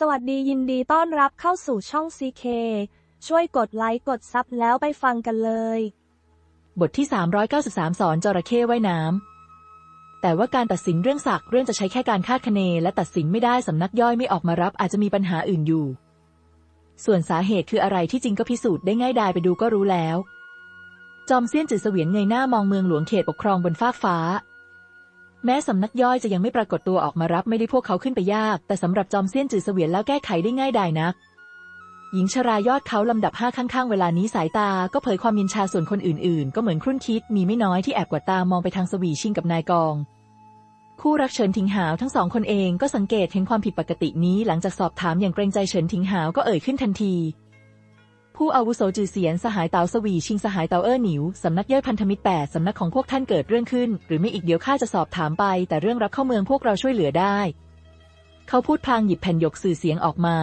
สวัสดียินดีต้อนรับเข้าสู่ช่อง CK ช่วยกดไลค์กดซับแล้วไปฟังกันเลย บทที่ 393 สอนจระเข้ว่ายน้ำ แต่ว่าการตัดสินเรื่องศักดิ์เรื่องจะใช้แค่การคาดคะเน และตัดสินไม่ได้สำนักย่อยไม่ออกมารับ อาจจะมีปัญหาอื่นอยู่ ส่วนสาเหตุคืออะไรที่จริงก็พิสูจน์ได้ง่ายดายไปดูก็รู้แล้ว จอมเซียนจือเสวียนเงยหน้ามองเมืองหลวงเขตปกครองบนฟากฟ้า แม้สำนักย่อยจะยังไม่ปรากฏตัวออกมารับไม่ได้พวกเขาขึ้นไปยาก แต่สำหรับจอมเซียนจือเสวียนแล้วแก้ไขได้ง่ายดายนัก หญิงชรายอดเขาลำดับห้าข้างๆ เวลานี้สายตาก็เผยความยินชาส่วนคนอื่นๆ ก็เหมือนครุ่นคิดมีไม่น้อยที่แอบกวาดตามองไปทางสวีชิงกับนายกอง คู่รักเฉินทิงหาวทั้งสองคนเองก็สังเกตเห็นความผิดปกตินี้หลังจากสอบถามอย่างเกรงใจเฉินทิงหาวก็เอ่ยขึ้นทันที ผู้อาวุโสจือเสียนสหายเตาสวีชิงสหายเตาเอ้อหนิวสำนักย่อยพันธมิตรแปดสำนักของพวกท่านเกิดเรื่องขึ้น หรือไม่อีกเดี๋ยวข้าจะสอบถามไป แต่เรื่องรับเข้าเมืองพวกเราช่วยเหลือได้ เขาพูดพลางหยิบแผ่นหยกสื่อเสียงออกมา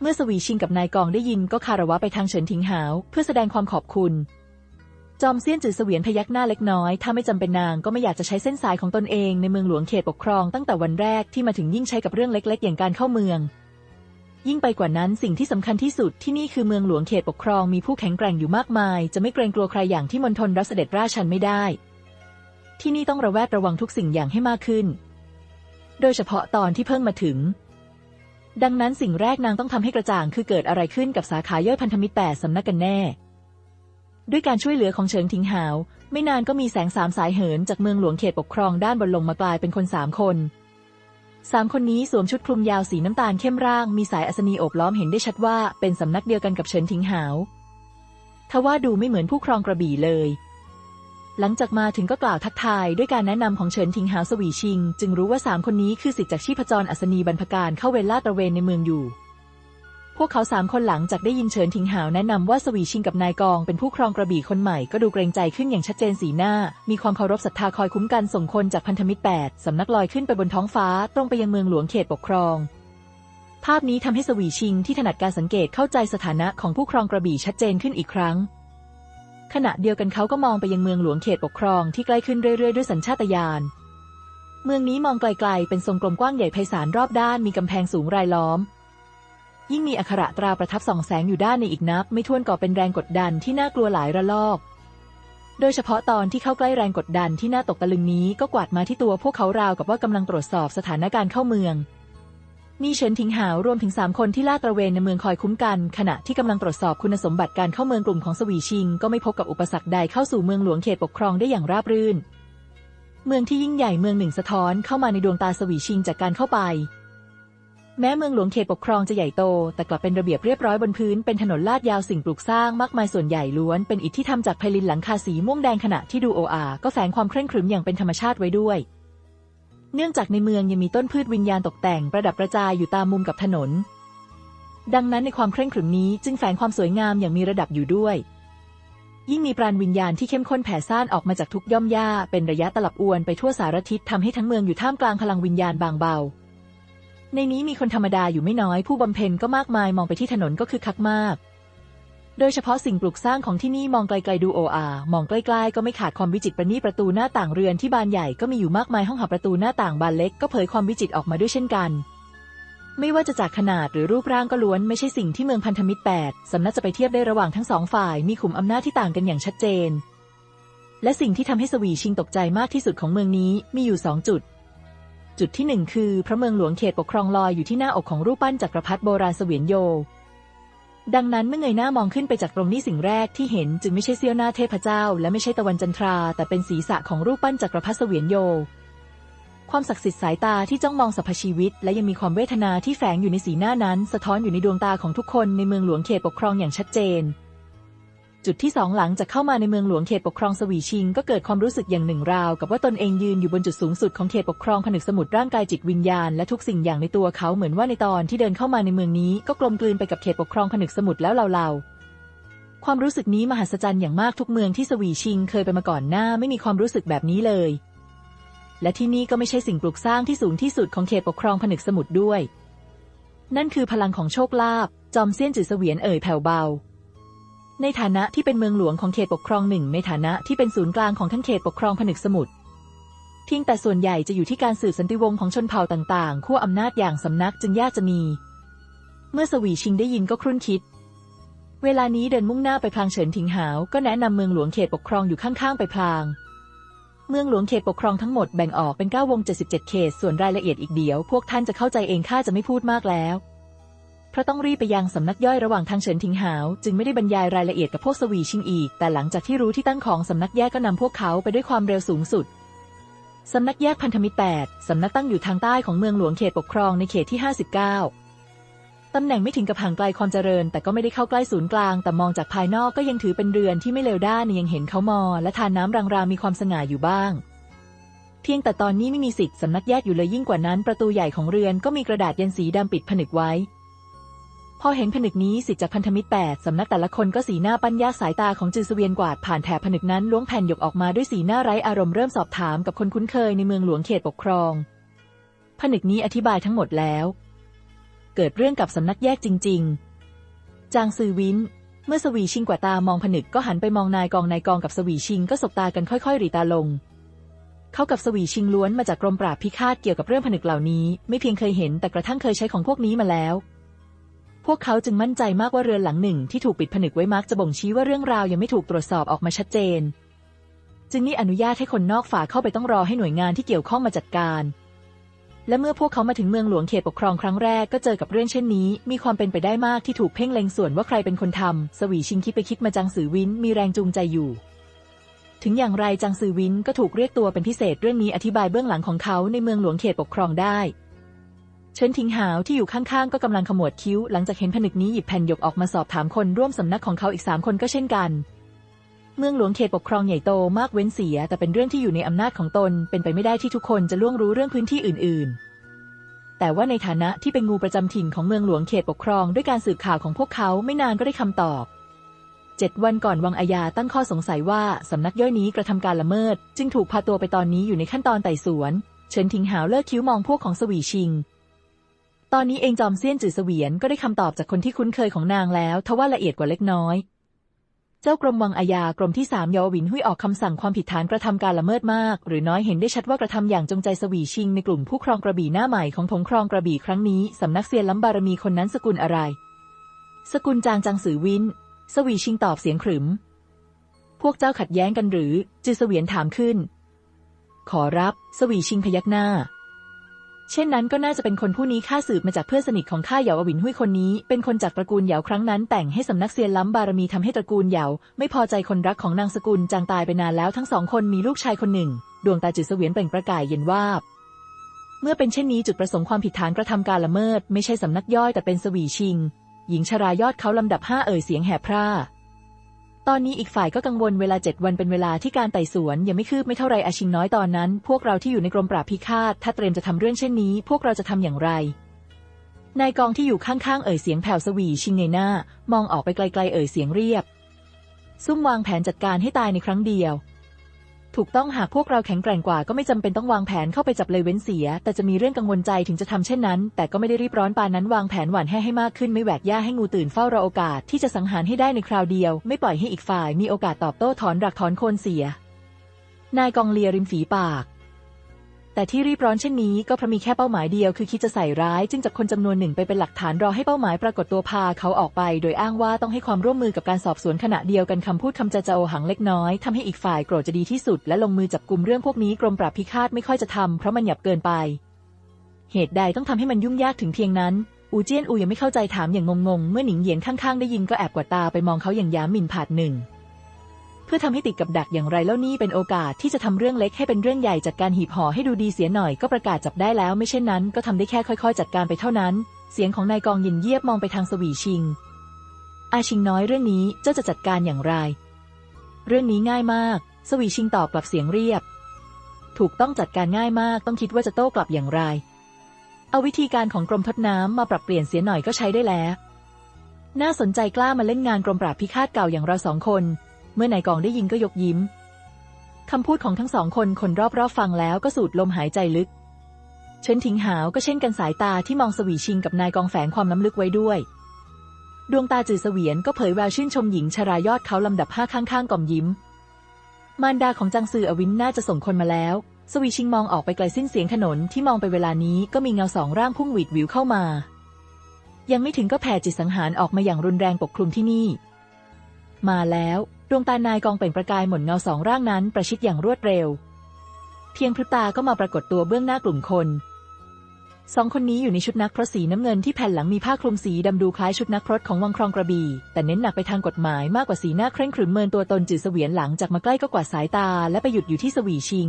เมื่อสวีชิงกับนายกองได้ยินก็คารวะไปทางเฉินทิงหาว เพื่อแสดงความขอบคุณ จอมเซียนจือเสวียนพยักหน้าเล็กน้อย ถ้าไม่จำเป็นนางก็ไม่อยากจะใช้เส้นสายของตนเองในเมืองหลวงเขตปกครองตั้งแต่วันแรกที่มาถึงยิ่งใช้กับเรื่องเล็ก ๆ อย่างการเข้าเมือง ยิ่งไปกว่านั้นสิ่งที่สำคัญที่สุดที่นี่คือเมืองหลวงเขตปกครองมีผู้แข็งแกร่งอยู่มากมาย จะไม่เกรงกลัวใครอย่างที่มณฑลรัศเสด็จราชันไม่ได้ ที่นี่ต้องระแวดระวังทุกสิ่งอย่างให้มากขึ้น โดยเฉพาะตอนที่เพิ่งมาถึง ดังนั้นสิ่งแรกนางต้องทำให้กระจ่างคือเกิดอะไรขึ้นกับสาขาย่อยพันธมิตรแปดสำนักกันแน่ ด้วยการช่วยเหลือของเฉิงทิงหาว ไม่นานก็มีแสงสามสายเหินจากเมืองหลวงเขตปกครองด้านบนลงมากลายเป็นคนสามคน สามคนนี้สวมชุดคลุมยาวสีน้ำตาลเข้มร่าง มีสายอัศนีโอบล้อมเห็นได้ชัดว่าเป็นสำนักเดียวกันกับเฉินทิงหาวทว่าดูไม่เหมือนผู้ครองกระบี่เลย หลังจากมาถึงก็กล่าวทักทายด้วยการแนะนำของเฉินทิงหาวสวีชิง จึงรู้ว่าสามคนนี้คือสิทธิ์จากชีพจรอัศนีบรรพการเข้าเวลลาดตระเวนในเมืองอยู่ พวกเขาสามคนหลังจากได้ยินเฉินทิงหาวแนะนำว่าสวีชิงกับนายกองเป็นผู้ครองกระบี่คนใหม่ก็ดูเกรงใจขึ้นอย่างชัดเจนสีหน้า มีความเคารพศรัทธาคอยคุ้มกันส่งคนจากพันธมิตรแปดสำนักลอยขึ้นไปบนท้องฟ้า ตรงไปยังเมืองหลวงเขตปกครอง ภาพนี้ทำให้สวีชิงที่ถนัดการสังเกตเข้าใจสถานะของผู้ครองกระบี่ชัดเจนขึ้นอีกครั้ง ขณะเดียวกันเขาก็มองไปยังเมืองหลวงเขตปกครองที่ใกล้ขึ้นเรื่อยๆ ด้วยสัญชาตญาณเมืองนี้มองไกลๆ เป็นทรงกลมกว้างใหญ่ไพศาลรอบด้านมีกำแพงสูงรายล้อม ยิ่งมีอักขระตราประทับส่องแสงอยู่ด้านในอีกนับ ไม่ถ้วนก่อเป็นแรงกดดันที่น่ากลัวหลายระลอก โดยเฉพาะตอนที่เข้าใกล้แรงกดดันที่น่าตกตะลึงนี้ก็กวาดมาที่ตัวพวกเขาราวกับว่ากำลังตรวจสอบสถานการณ์เข้าเมือง มีเฉินทิงหาวรวมถึงสามคนที่ลาดตระเวนในเมืองคอยคุ้มกัน ขณะที่กำลังตรวจสอบคุณสมบัติการเข้าเมืองกลุ่มของสวีชิง ก็ไม่พบกับอุปสรรคใดเข้าสู่เมืองหลวงเขตปกครองได้อย่างราบรื่น เมืองที่ยิ่งใหญ่เมืองหนึ่งสะท้อนเข้ามาในดวงตาสวีชิงจากการเข้าไป แม้เมืองหลวงเขตปกครองจะใหญ่โต แต่กลับเป็นระเบียบเรียบร้อยบนพื้นเป็นถนนลาดยาวสิ่งปลูกสร้างมากมายส่วนใหญ่ล้วน เป็นอิฐที่ทำจากไพลินหลังคาสีม่วงแดงขณะที่ดูโออาก็แฝงความเคร่งครึมอย่างเป็นธรรมชาติไว้ด้วย เนื่องจากในเมืองยังมีต้นพืชวิญญาณตกแต่งประดับประจายอยู่ตามมุมกับถนน ดังนั้นในความเคร่งครึมนี้จึงแฝงความสวยงามอย่างมีระดับอยู่ด้วย ยิ่งมีปราณวิญญาณที่เข้มข้นแผ่ซ่านออกมาจากทุกย่อมย่าเป็นระยะตลับอวนไปทั่วสารทิศทำให้ทั้งเมืองอยู่ท่ามกลางพลังวิญญาณบางเบา ในนี้มีคนธรรมดาอยู่ไม่น้อยผู้บำเพ็ญก็มากมายมองไปที่ถนนก็คือคักมาก โดยเฉพาะสิ่งปลูกสร้างของที่นี่มองไกลๆดูโออามองใกล้ๆก็ไม่ขาดความวิจิตรประณีประตูหน้าต่างเรือนที่บานใหญ่ก็มีอยู่มากมายห้องหับประตูหน้าต่างบานเล็กก็เผยความวิจิตรออกมาด้วยเช่นกัน ไม่ว่าจะจากขนาดหรือรูปร่างก็ล้วนไม่ใช่สิ่งที่เมืองพันธมิตรแปดสำนักจะไปเทียบได้ระหว่างทั้งสองฝ่ายมีขุมอำนาจที่ต่างกันอย่างชัดเจน และสิ่งที่ทำให้สวีชิงตกใจมากที่สุดของเมืองนี้มีอยู่สองจุด จุดที่หนึ่งคือพระเมืองหลวงเขตปกครองลอยอยู่ที่หน้าอกของรูปปั้นจักรพรรดิโบราณเสวียนโย ดังนั้นเมื่อเงยหน้ามองขึ้นไปจากตรงนี้สิ่งแรกที่เห็นจึงไม่ใช่เสี้ยวหน้าเทพเจ้า และไม่ใช่ตะวันจันทรา แต่เป็นศีรษะของรูปปั้นจักรพรรดิเสวียนโย ความศักดิ์สิทธิ์สายตาที่จ้องมองสรรพชีวิต และยังมีความเวทนาที่แฝงอยู่ในสีหน้านั้น สะท้อนอยู่ในดวงตาของทุกคนในเมืองหลวงเขตปกครองอย่างชัดเจน จุดที่สองหลังจากเข้ามาในเมืองหลวงเขตปกครองสวีชิง ก็เกิดความรู้สึกอย่างหนึ่งราว กับว่าตนเองยืนอยู่บนจุดสูงสุดของเขตปกครองผนึกสมุทรร่างกายจิตวิญญาณและทุกสิ่งอย่างในตัวเขาเหมือนว่าในตอนที่เดินเข้ามาในเมืองนี้ก็กลมกลืนไปกับเขตปกครองผนึกสมุทรแล้วเล่าๆความรู้สึกนี้มหัศจรรย์อย่างมากทุกเมืองที่สวีชิง เคยไปมาก่อนหน้าไม่มีความรู้สึกแบบนี้เลย และที่นี่ก็ไม่ใช่สิ่งปลูกสร้างที่สูงที่สุดของเขตปกครองผนึกสมุทรด้วย นั่นคือพลังของโชคลาภจอมเซียนจือเสวียนเอ่ยแผ่วเบา ในฐานะที่เป็นเมืองหลวงของเขตปกครองหนึ่งในฐานะที่เป็นศูนย์กลางของทั้งเขตปกครองผนึกสมุทรเพียงแต่ส่วนใหญ่จะอยู่ที่การสืบสันติวงศ์ของชนเผ่าต่างๆขั้วอำนาจอย่างสำนักจึงยากจะมี เมื่อสวีชิงได้ยินก็ครุ่นคิด เวลานี้เดินมุ่งหน้าไปพลางเฉินถิงหาว ก็แนะนำเมืองหลวงเขตปกครองอยู่ข้างๆไปพลาง เมืองหลวงเขตปกครองทั้งหมดแบ่งออกเป็น9วง77 เขต ส่วนรายละเอียดอีกเดียว พวกท่านจะเข้าใจเองข้าจะไม่พูดมากแล้ว ราะต้องรีบไปยังสำนักย่อยระหว่างทางเฉินถิงหาว จึงไม่ได้บรรยายรายละเอียดกับพวกสวีชิงอีก แต่หลังจากที่รู้ที่ตั้งของสำนักแยกก็นำพวกเขาไปด้วยความเร็วสูงสุดสำนักแยกพันธมิตร 8 สำนักตั้งอยู่ทางใต้ของเมืองหลวงเขตปกครองในเขตที่ 59 ตำแหน่งไม่ถึงกับห่างไกลความเจริญ แต่ก็ไม่ได้เข้าใกล้ศูนย์กลาง แต่มองจากภายนอกก็ยังถือเป็นเรือนที่ไม่เลวด้านยังเห็นเขามอ และทานน้ำรางๆมีความสง่าอยู่บ้าง เพียงแต่ตอนนี้ไม่มีสิทธิ์สำนักแยกอยู่เลยยิ่งกว่านั้น ประตูใหญ่ของเรือนก็มีกระดาษยันสีดำปิดผนึกไว้ พอเห็นผนึกนี้สิทธิ์จากพันธมิตรแปดสำนักแต่ละคนก็สีหน้าปั้นยาสายตาของจือเสวียนกวาดผ่านแถบผนึกนั้นล้วงแผ่นหยกออกมาด้วยสีหน้าไร้อารมณ์เริ่มสอบถามกับคนคุ้นเคยในเมืองหลวงเขตปกครอง ผนึกนี้อธิบายทั้งหมดแล้ว เกิดเรื่องกับสำนักแยกจริง ๆ จางซือวินเมื่อสวีชิงกว่าตามองผนึกก็หันไปมองนายกองนายกองกับสวีชิงก็สบตากันค่อยๆหรีตาลง เขากับสวีชิงล้วนมาจากกรมปราบพิฆาตเกี่ยวกับเรื่องผนึกเหล่านี้ ไม่เพียงเคยเห็นแต่กระทั่งเคยใช้ของพวกนี้มาแล้ว พวกเขาจึงมั่นใจมากว่าเรือนหลังหนึ่งที่ถูกปิดผนึกไว้มักจะบ่งชี้ว่าเรื่องราวยังไม่ถูกตรวจสอบออกมาชัดเจน จึงนี่อนุญาตให้คนนอกฝาเข้าไปต้องรอให้หน่วยงานที่เกี่ยวข้องมาจัดการ และเมื่อพวกเขามาถึงเมืองหลวงเขตปกครองครั้งแรกก็เจอกับเรื่องเช่นนี้ มีความเป็นไปได้มากที่ถูกเพ่งเล็งส่วนว่าใครเป็นคนทำสวีชิงคิดไปคิดมาจังสือวินมีแรงจูงใจอยู่ถึงอย่างไรจังซือวินก็ถูกเรียกตัวเป็นพิเศษเรื่องนี้อธิบายเบื้องหลังของเขาในเมืองหลวงเขตปกครองได้ เฉินทิงหาวที่อยู่ข้างๆ ก็กำลังขมวดคิ้ว หลังจากเห็นผนึกนี้หยิบแผ่นหยกออกมาสอบถามคนร่วมสำนักของเขาอีกสามคนก็เช่นกัน เมืองหลวงเขตปกครองใหญ่โตมากเว้นเสีย แต่เป็นเรื่องที่อยู่ในอำนาจของตน เป็นไปไม่ได้ที่ทุกคนจะล่วงรู้เรื่องพื้นที่อื่น ๆ แต่ว่าในฐานะที่เป็นงูประจำถิ่นของเมืองหลวงเขตปกครอง ด้วยการสืบข่าวของพวกเขาไม่นานก็ได้คำตอบเจ็ดวันก่อนวังอาญาตั้งข้อสงสัยว่าสำนักย่อยนี้กระทำการละเมิด จึงถูกพาตัวไปตอนนี้อยู่ในขั้นตอนไต่สวน เฉินทิงหาวเลิกคิ้วมองพวกของสวีชิง ตอนนี้เองจอมเซียนจือเสวียนก็ได้คำตอบจากคนที่คุ้นเคยของนางแล้วทว่าละเอียดกว่าเล็กน้อย เจ้ากรมวังอาญากรมที่สามยอวินหุยออกคำสั่งความผิดฐานกระทำการละเมิดมาก หรือน้อยเห็นได้ชัดว่ากระทำอย่างจงใจสวีชิงในกลุ่มผู้ครองกระบี่หน้าใหม่ของถงครองกระบี่ครั้งนี้สำนักเซียนล้ำบารมีคนนั้นสกุลอะไร สกุลจางจังสือวินสวีชิงตอบเสียงขรึม พวกเจ้าขัดแย้งกันหรือ จือเสวียนถามขึ้น ขอรับ สวีชิงพยักหน้า เช่นนั้นก็น่าจะเป็นคนผู้นี้ข้าสืบมาจากเพื่อนสนิทของข้าเหยาอวินหุยคนนี้ เป็นคนจากตระกูลเหยาครั้งนั้นแต่งให้สำนักเซียนล้ำบารมีทำให้ตระกูลเหยาไม่พอใจคนรักของนางสกุลจางตายไปนานแล้วทั้งสองคนมีลูกชายคนหนึ่ง ดวงตาจือเสวียนเปล่งประกายเย็นวาบเมื่อเป็นเช่นนี้จุดประสงค์ความผิดฐานกระทำการละเมิด ไม่ใช่สำนักย่อยแต่เป็นสวีชิง หญิงชรายอดเขาลำดับห้าเอ่ยเสียงแหบพร่า ตอนนี้อีกฝ่ายก็กังวลเวลาเจ็ดวันเป็นเวลาที่การไต่สวนยังไม่คืบไม่เท่าไรอาชิงน้อยตอนนั้น พวกเราที่อยู่ในกรมปราบพิฆาตถ้าเตรียมจะทำเรื่องเช่นนี้ พวกเราจะทำอย่างไรนายกองที่อยู่ข้างๆเอ่ยเสียงแผ่วสวีชิงเงยหน้า มองออกไปไกลๆเอ่ยเสียงเรียบ ซุ่มวางแผนจัดการให้ตายในครั้งเดียว ถูกต้องหากพวกเราแข็งแกร่งกว่าก็ไม่จำเป็นต้องวางแผนเข้าไปจับเลยเว้นเสีย แต่จะมีเรื่องกังวลใจถึงจะทำเช่นนั้น แต่ก็ไม่ได้รีบร้อนปานนั้นวางแผนหวานแห่ให้มากขึ้นไม่แหวกย่าให้งูตื่นเฝ้ารอโอกาสที่จะสังหารให้ได้ในคราวเดียว ไม่ปล่อยให้อีกฝ่ายมีโอกาสตอบโต้ถอนรักถอนโคนเสีย นายกองเลียริมฝีปาก แต่ที่รีบร้อนเช่นนี้ก็เพราะมีแค่เป้าหมายเดียวคือคิดจะใส่ร้าย จึงจับคนจำนวนหนึ่งไปเป็นหลักฐานรอให้เป้าหมายปรากฏตัวพาเขาออกไป โดยอ้างว่าต้องให้ความร่วมมือกับการสอบสวนขณะเดียวกันคำพูดคำจะจะโอหังเล็กน้อยทำให้อีกฝ่ายโกรธจะดีที่สุด และลงมือจับกลุ่มเรื่องพวกนี้กรมปราบพิฆาตไม่ค่อยจะทำเพราะมันหยับเกินไป เหตุใดต้องทำให้มันยุ่งยากถึงเพียงนั้นอูเจียนอูยังไม่เข้าใจถามอย่างงงๆเมื่อหนิงเหยียนข้างๆได้ยินก็แอบกวาดตาไปมองเขาอย่างย้ำหมิ่นผาดหนึ่ง เพื่อทำให้ติดกับดักอย่างไรแล้วนี่เป็นโอกาสที่จะทำเรื่องเล็กให้เป็นเรื่องใหญ่จัดการหีบห่อให้ดูดีเสียหน่อยก็ประกาศจับได้แล้ว ไม่เช่นนั้น ก็ทำได้แค่ค่อยๆ จัดการไปเท่านั้น เสียงของนายกองยินเยียบมองไปทางสวีชิง อาชิงน้อยเรื่องนี้เจ้าจะจัดการอย่างไร เรื่องนี้ง่ายมาก สวีชิงตอบกลับเสียงเรียบ ถูกต้องจัดการง่ายมากต้องคิดว่าจะโต้กลับอย่างไร เอาวิธีการของกรมทดน้ำมาปรับเปลี่ยนเสียหน่อยก็ใช้ได้แล้ว น่าสนใจกล้ามาเล่นงานกรมปราบพิฆาตเก่าอย่างเราสองคน เมื่อนายกองได้ยินก็ยกยิ้มคำพูดของทั้งสองคนคนรอบๆฟังแล้วก็สูดลมหายใจลึกเฉินถิงหาวก็เช่นกันสายตาที่มองสวีชิงกับนายกองแฝงความล้ำลึกไว้ด้วย ดวงตาจือเสวียนก็เผยแววชื่นชมหญิงชรายอดเขาลำดับห้าข้างๆก่อมยิ้ม มารดาของจังซืออวินน่าจะส่งคนมาแล้ว สวีชิงมองออกไปไกลสิ้นเสียงถนนที่มองไปเวลานี้ก็มีเงาสองร่างพุ่งหวีดวิวเข้ามา ยังไม่ถึงก็แผ่จิตสังหารออกมาอย่างรุนแรงปกคลุมที่นี่ มาแล้ว ดวงตานายกองเปล่งประกายหม่นเงาสองร่างนั้นประชิดอย่างรวดเร็ว เพียงพริบตาก็มาปรากฏตัวเบื้องหน้ากลุ่มคนสองคนนี้อยู่ในชุดนักพรตสีน้ำเงินที่แผ่นหลังมีผ้าคลุมสีดำดูคล้ายชุดนักพรตของวังครองกระบี่ แต่เน้นหนักไปทางกฎหมายมากกว่าสีหน้าเคร่งขรึมเมินตัวตนจืดเสวียนหลังจากมาใกล้ก็กวาดสายตา และไปหยุดอยู่ที่สวีชิง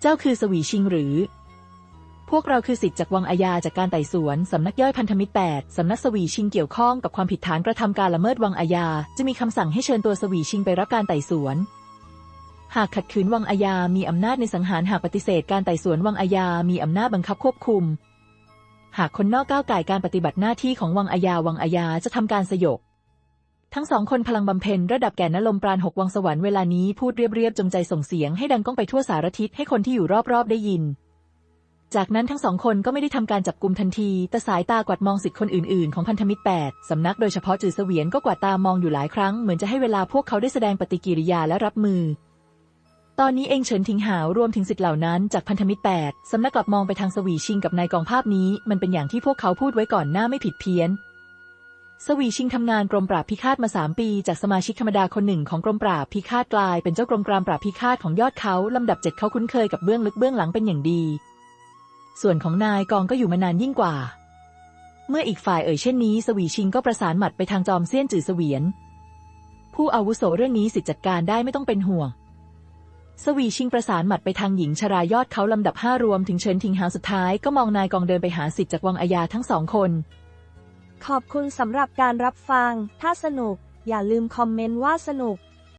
เจ้าคือสวีชิงหรือ พวกเราคือสิทธิ์จากวังอาญาจากการไต่สวนสำนักย่อยพันธมิตรแปดสำนักสวีชิงเกี่ยวข้องกับความผิดฐานกระทำการละเมิดวังอาญา จะมีคำสั่งให้เชิญตัวสวีชิงไปรับการไต่สวน หากขัดขืนวังอาญา มีอำนาจในสังหารหากปฏิเสธการไต่สวนวังอาญา มีอำนาจบังคับควบคุม หากคนนอกก้าวไก่การปฏิบัติหน้าที่ของวังอาญาวังอาญาจะทำการสยบทั้งสองคนพลังบำเพ็ญระดับแก่นลมปราณหกวังสวรรค์เวลานี้พูดเรียบๆจงใจส่งเสียงให้ดังก้องไปทั่วสารทิศให้คนที่อยู่รอบๆได้ยิน จากนั้นทั้งสองคนก็ไม่ได้ทำการจับกลุ่มทันที แต่สายตากวาดมองสิทธิ์คนอื่นๆ ของพันธมิตรแปดสำนักโดยเฉพาะจือเสวียนก็กวาดตามองอยู่หลายครั้ง เหมือนจะให้เวลาพวกเขาได้แสดงปฏิกิริยาและรับมือ ตอนนี้เองเฉินทิงหาวรวมถึงสิทธิ์เหล่านั้นจากพันธมิตรแปดสำนักกลับมองไปทางสวีชิงกับนายกองภาพนี้ มันเป็นอย่างที่พวกเขาพูดไว้ก่อนหน้าไม่ผิดเพี้ยนสวีชิงทำงานกรมปราบพิฆาตมาสามปี จากสมาชิกธรรมดาคนหนึ่งของกรมปราบพิฆาตกลายเป็นเจ้ากรมกรามปราบพิฆาตของยอดเขาลำดับเจ็ดเขาคุ้นเคยกับเบื้องลึกเบื้องหลังเป็นอย่างดี ส่วนของนายกองก็อยู่มานานยิ่งกว่า เมื่ออีกฝ่ายเอ่ยเช่นนี้สวีชิงก็ประสานหมัดไปทางจอมเซียนจือเสวียน ผู้อาวุโสเรื่องนี้สิทธิจัดการได้ไม่ต้องเป็นห่วง สวีชิงประสานหมัดไปทางหญิงชรายอดเขาลำดับห้ารวมถึงเฉินทิงหาสุดท้ายก็มองนายกองเดินไปหาสิทธิ์จากวังอาญาทั้งสองคน ขอบคุณสำหรับการรับฟัง ถ้าสนุก อย่าลืมคอมเมนต์ว่าสนุก